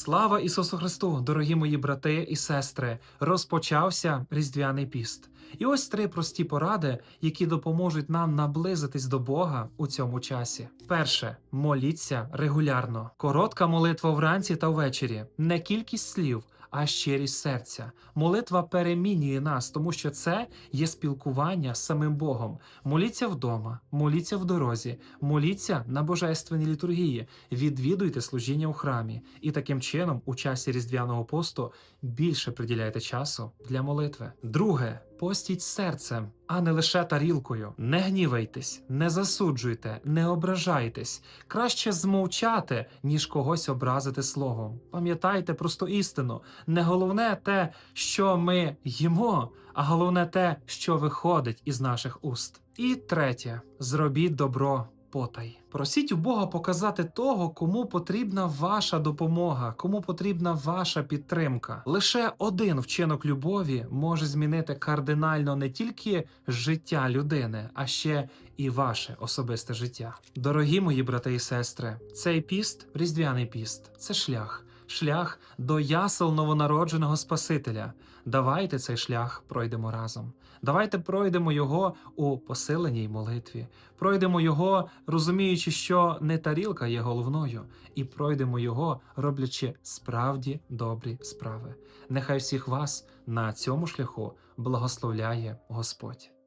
Слава Ісусу Христу, дорогі мої брати і сестри! Розпочався Різдвяний піст. І ось три прості поради, які допоможуть нам наблизитись до Бога у цьому часі. Перше моліться регулярно. Коротка молитва вранці та ввечері, не кількість слів, а щирість серця. Молитва перемінює нас, тому що це є спілкування з самим Богом. Моліться вдома, моліться в дорозі, моліться на божественній літургії, відвідуйте служіння у храмі, і таким чином, у часі різдвяного посту, більше приділяйте часу для молитви. Друге. Постіть серцем, а не лише тарілкою. Не гнівайтесь, не засуджуйте, не ображайтесь. Краще змовчати, ніж когось образити словом. Пам'ятайте просту істину: не головне те, що ми їмо, а головне те, що виходить із наших уст. І третє: зробіть добро. Потай. Просіть у Бога показати того, кому потрібна ваша допомога, кому потрібна ваша підтримка. Лише один вчинок любові може змінити кардинально не тільки життя людини, а ще і ваше особисте життя. Дорогі мої брати і сестри, цей піст, різдвяний піст, це шлях. Шлях до ясел новонародженого Спасителя. Давайте цей шлях пройдемо разом. Давайте пройдемо його у посиленій молитві. Пройдемо його, розуміючи, що не тарілка є головною, і пройдемо його, роблячи справді добрі справи. Нехай всіх вас на цьому шляху благословляє Господь.